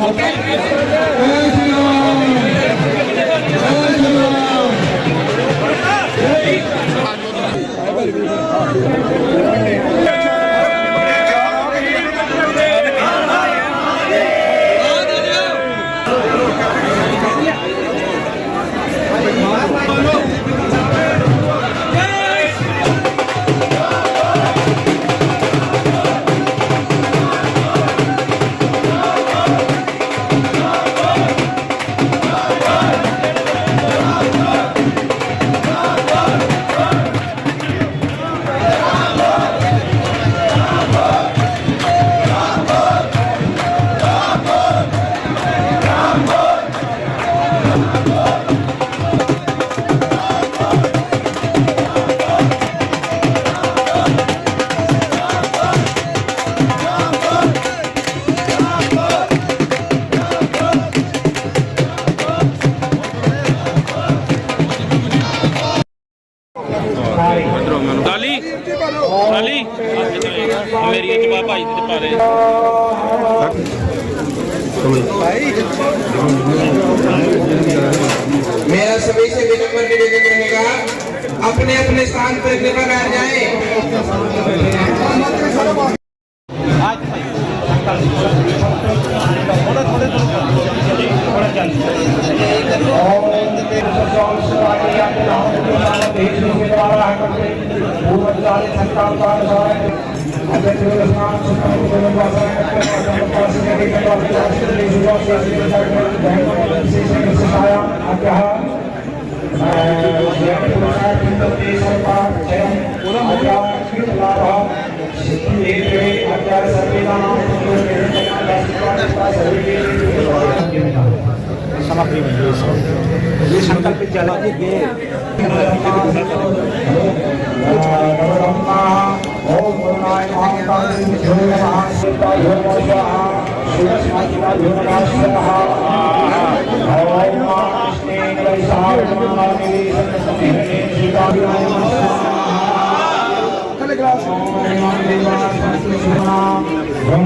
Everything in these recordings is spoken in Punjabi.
Okay. मेरा सभी से विनम्र निवेदन रहेगा अपने अपने स्थान पर कृपा कर जाए। पूर्व द्वारा sama kriminal. Ini sangat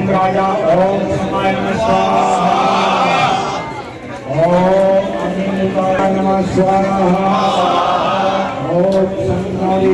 राजा ओम समाय नमः स्वाहा ओम अनिल नमः स्वाहा ओम संगारी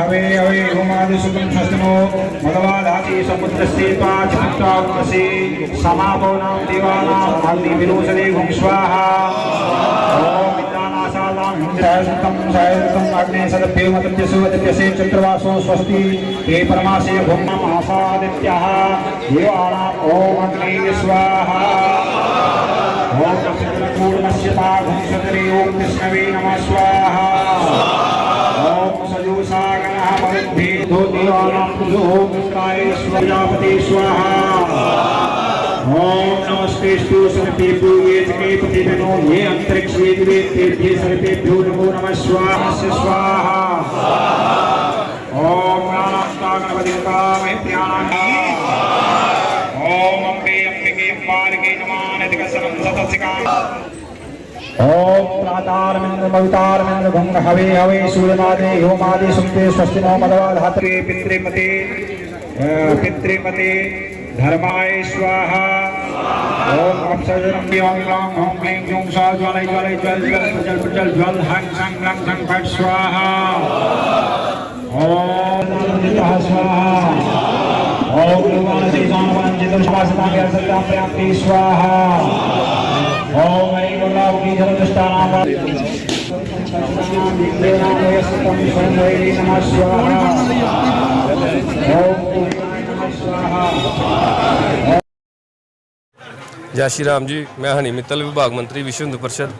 त्रातारविन्द्रमवितारविन्द्र भुङ् हवे हवे होमादिशुकं हस्तनो मदवादाति समुद्रस्ते त्वाक्षिप्ताग्मसि समापो नाम देवानां हल्दि विलोचने भुं स्वाहा ओम विद्यानाशालां हिन्द्रायसुतं सायसुतं अग्ने सदभ्येमतभ्यसुवदभ्यसे चन्द्रवासो स्वस्ति हे परमासे भुम्नम् आसादित्यः देवानाम् ॐ अग्ने स्वाहा ॐ चन्द्रपूर्णस्यता भुंसतरे ॐ विष्णवे नमः स्वाहा ॐ सजोषागणः भवद्भेदो देवानां कुजो मित्राय स्वाजापते स्वाहा ओम नमस्तेस्तु सर्वेभ्यो ये जगे प्रतिदिनो ये अंतरिक्षे दिवे तेभ्ये सर्वेभ्यो नमो नमः स्वाहा स्वाहा ओम प्राणास्तागणपति कामेत्यानानि ओम अम्बे अम्बिके अम्बालिके नमानदिकसनं सतसिकाम् ओम प्रातारमिन्द्र मवितारमिन्द्र भंग हवे हवे सूर्यमादे होमादे सुप्ते स्वस्ति नो मदवाधात्रे पितृमते अ, पितृमते धर्माय स्वाहा ओम अपसर्जनम दिवां ग्लां हों क्लीं ग्लूं सा ज्वालय ज्वालय ज्वल ज्वल प्रजल प्रजल ज्वल हं सं लं सं फट स्वाहा ओम नितः स्वाहा ओम भगवानसे सामवाञ्छितं श्वासनाभ्यः सत्तां प्राप्ति स्वाहा ओम ऐं गुलाबी जलदुष्टानां विद्येनामयस्तं स्वयं वै नमः स्वाहा ओम नमः स्वाहा ਜੈ ਸ਼੍ਰੀ ਰਾਮ ਜੀ ਮੈਂ ਹਨੀ ਮਿੱਤਲ ਵਿਭਾਗ ਮੰਤਰੀ ਵਿਸ਼ਵ ਹਿੰਦੂ ਪਰਿਸ਼ਦ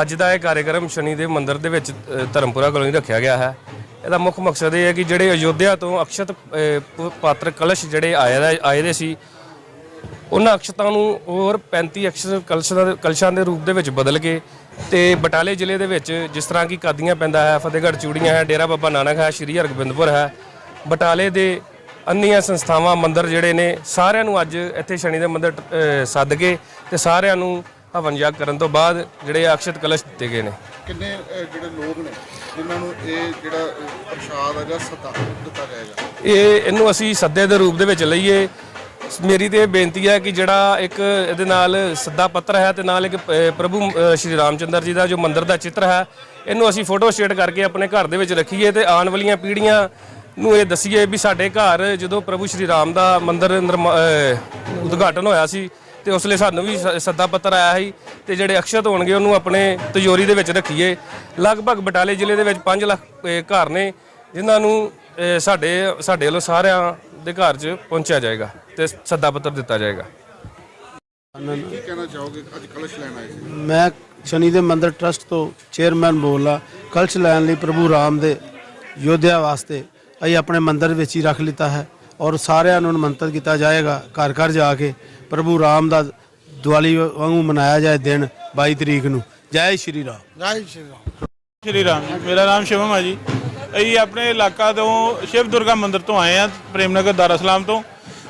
ਅੱਜ ਦਾ ਇਹ ਕਾਰਜਕ੍ਰਮ ਸ਼ਨੀ ਦੇ ਮੰਦਿਰ ਦੇ ਵਿੱਚ ਅ, ਧਰਮਪੁਰਾ ਕਲੋਨੀ ਰੱਖਿਆ ਗਿਆ ਹੈ ਇਹਦਾ ਮੁੱਖ ਮਕਸਦ ਇਹ ਹੈ ਕਿ ਜਿਹੜੇ ਅਯੋਧਿਆ ਤੋਂ ਅਕਸ਼ਤ ਅ, ਪ- ਪਾਤਰ ਕਲਸ਼ ਜਿਹੜੇ ਆਏ ਦਾ- ਆਏ ਦੇ ਸੀ ਉਹਨਾਂ ਅਕਸ਼ਤਾਂ ਨੂੰ ਹੋਰ 35 ਅਕਸ਼ਰ ਕਲਸ਼ਾਂ ਦੇ ਕਲਸ਼ਾਂ ਦੇ ਰੂਪ ਦੇ ਵਿੱਚ ਬਦਲ ਕੇ ਤੇ ਬਟਾਲੇ ਜ਼ਿਲ੍ਹੇ ਦੇ ਵਿੱਚ ਜਿਸ ਤਰ੍ਹਾਂ ਕਿ ਕਾਦੀਆਂ ਪੈਂਦਾ ਹੈ ਫਤਿਹਗੜ੍ਹ ਚੂੜੀਆਂ ਹੈ ਡੇਰਾ ਬਾਬਾ ਨਾਨਕ ਹੈ ਸ਼੍ਰੀ ਹਰਗੋਬਿੰਦਪੁਰ ਹੈ ਬਟਾਲੇ ਦੇ ਅੰਨੀਆਂ ਸੰਸਥਾਵਾਂ ਮੰਦਿਰ ਜਿਹੜੇ ਨੇ ਸਾਰਿਆਂ ਨੂੰ ਅੱਜ ਇੱਥੇ ਸ਼ਨੀ ਦੇ ਮੰਦਿਰ ਸੱਦ ਕੇ ਤੇ ਸਾਰਿਆਂ ਨੂੰ ਹਵਨ ਯੱਗ ਕਰਨ ਤੋਂ ਬਾਅਦ ਜਿਹੜੇ ਅਕਸ਼ਤ ਕਲਸ਼ ਦਿੱਤੇ ਗਏ ਨੇ। ਕਿੰਨੇ ਜਿਹੜੇ ਲੋਕ ਨੇ ਜਿਨ੍ਹਾਂ ਨੂੰ ਇਹ ਜਿਹੜਾ ਪ੍ਰਸ਼ਾਦ ਹੈ ਜਾਂ ਸਤਾ ਦਿੱਤਾ ਜਾਏਗਾ? ਇਹ ਇਹਨੂੰ ਅਸੀਂ ਸੱਦੇ ਦੇ ਰੂਪ ਦੇ ਵਿੱਚ ਲਈਏ। ਮੇਰੀ ਤੇ ਇਹ ਬੇਨਤੀ ਹੈ ਕਿ ਜਿਹੜਾ ਇੱਕ ਇਹਦੇ ਨਾਲ ਸੱਦਾ ਪੱਤਰ ਹੈ ਤੇ ਨਾਲ ਇੱਕ ਅਹ, ਪ੍ਰਭੂ ਅਹ, ਸ਼੍ਰੀ ਰਾਮਚੰਦਰ ਜੀ ਦਾ ਜੋ ਮੰਦਿਰ ਦਾ ਚਿੱਤਰ ਹੈ ਇਹਨੂੰ ਅਸੀਂ ਫੋਟੋ ਸਟੇਟ ਕਰਕੇ ਆਪਣੇ ਘਰ ਦੇ ਵਿੱਚ ਰੱਖੀਏ ਤੇ ਆਉਣ ਵਾਲੀਆਂ ਪੀੜ੍ਹੀਆਂ ਨੂੰ ਇਹ ਦੱਸੀਏ ਵੀ ਸਾਡੇ ਘਰ ਜਦੋਂ ਪ੍ਰਭੂ ਸ਼੍ਰੀ ਰਾਮ ਦਾ ਮੰਦਿਰ ਨਿਰਮਾ- ਅਹ, ਉਦਘਾਟਨ ਹੋਇਆ ਸੀ ਤੇ ਉਸ ਲਈ ਸਾਨੂੰ ਵੀ ਸ- ਸੱਦਾ ਪੱਤਰ ਆਇਆ ਸੀ ਤੇ ਜਿਹੜੇ ਅਕਸ਼ਤ ਹੋਣਗੇ ਉਹਨੂੰ ਆਪਣੇ ਤਿਜੋਰੀ ਦੇ ਵਿੱਚ ਰੱਖੀਏ। ਲਗਭਗ ਬਟਾਲੇ ਜ਼ਿਲ੍ਹੇ ਦੇ ਵਿੱਚ 5 ਲੱਖ ਅਹ, ਘਰ ਨੇ ਜਿਨ੍ਹਾਂ ਨੂੰ ਅਹ, ਸਾਡੇ ਸਾਡੇ ਵੱਲੋਂ ਸਾਰਿਆਂ ਦੇ ਘਰ 'ਚ ਪਹੁੰਚਿਆ ਜਾਏਗਾ। ਤੇ ਸੱਦਾ ਪੱਤਰ ਦਿੱਤਾ ਜਾਏਗਾ। ਕੀ ਕਹਿਣਾ ਚਾਹੋਗੇ? ਅੱਜ ਕਲਸ਼ ਲੈਣ ਆਏ ਸੀ। ਮੈਂ ਸ਼ਨੀ ਦੇ ਮੰਦਿਰ ਟਰਸਟ ਤੋਂ ਚੇਅਰਮੈਨ ਬੋਲਦਾ ਕਲਸ਼ ਲੈਣ ਲਈ ਪ੍ਰਭੂ ਰਾਮ ਦੇ ਯੋਧਿਆ ਵਾਸਤੇ ਅਸੀਂ ਆਪਣੇ ਮੰਦਿਰ ਵਿੱਚ ਹੀ ਰੱਖ ਲਿੱਤਾ ਹੈ ਔਰ ਸਾਰਿਆਂ ਨੂੰ ਨਿਮੰਤਰਿਤ ਕੀਤਾ ਜਾਏਗਾ ਘਰ ਘਰ ਜਾ ਕੇ ਪ੍ਰਭੂ ਰਾਮ ਦਾ ਦੀਵਾਲੀ ਵਾਂਗੂ ਮਨਾਇਆ ਜਾਏ ਦਿਨ 22 ਤਰੀਕ ਨੂੰ। ਜੈ ਸ਼੍ਰੀ ਰਾਮ। ਜੈ ਸ਼੍ਰੀ ਰਾਮ। ਸ਼੍ਰੀ ਰਾਮ। ਮੇਰਾ ਨਾਮ ਸ਼ਿਵਮ ਹੈ ਜੀ। ਅਸੀਂ ਆਪਣੇ ਇਲਾਕਾ ਤੋਂ ਸ਼ਿਵ ਦੁਰਗਾ ਮੰਦਿਰ ਤੋਂ ਆਏ ਆ ਪ੍ਰੇਮਨਗਰ ਦਾਰਾ ਸਲਾਮ ਤੋਂ।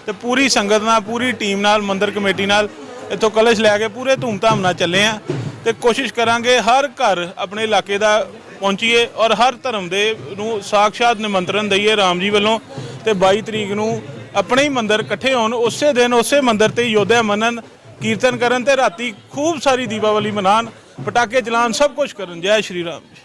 ਤੇ ਪੂਰੀ ਸੰਗਤ ਨਾਲ, ਪੂਰੀ ਟੀਮ ਨਾਲ, ਮੰਦਰ ਕਮੇਟੀ ਨਾਲ ਇੱਥੋਂ ਕਲਸ਼ ਲੈ ਕੇ ਪੂਰੇ ਧੂਮਧਾਮ ਨਾਲ ਚੱਲੇ ਆ ਤੇ ਕੋਸ਼ਿਸ਼ ਕਰਾਂਗੇ ਹਰ ਘਰ ਆਪਣੇ ਇਲਾਕੇ ਦਾ ਪਹੁੰਚੀਏ ਔਰ ਹਰ ਧਰਮ ਦੇ ਨੂੰ ਸਾਖਸ਼ਾਤ ਨਿਮੰਤਰਣ ਦਈਏ ਰਾਮ ਜੀ ਵੱਲੋਂ ਤੇ 22 ਤਰੀਕ ਨੂੰ ਆਪਣੇ ਹੀ ਮੰਦਰ ਇਕੱਠੇ ਹੋਣ, ਉਸੇ ਦਿਨ ਉਸੇ ਮੰਦਰ ਤੇ ਯੋਧਿਆ ਮੰਨਣ, ਕੀਰਤਨ ਕਰਨ ਤੇ ਰਾਤੀ ਖੂਬ ਸਾਰੀ ਦੀਪਾਵਲੀ ਮਨਾਉਣ, ਪਟਾਕੇ ਚਲਾਉਣ, ਸਭ ਕੁਝ ਕਰਨ। ਜੈ ਸ਼੍ਰੀ ਰਾਮ ਜੀ।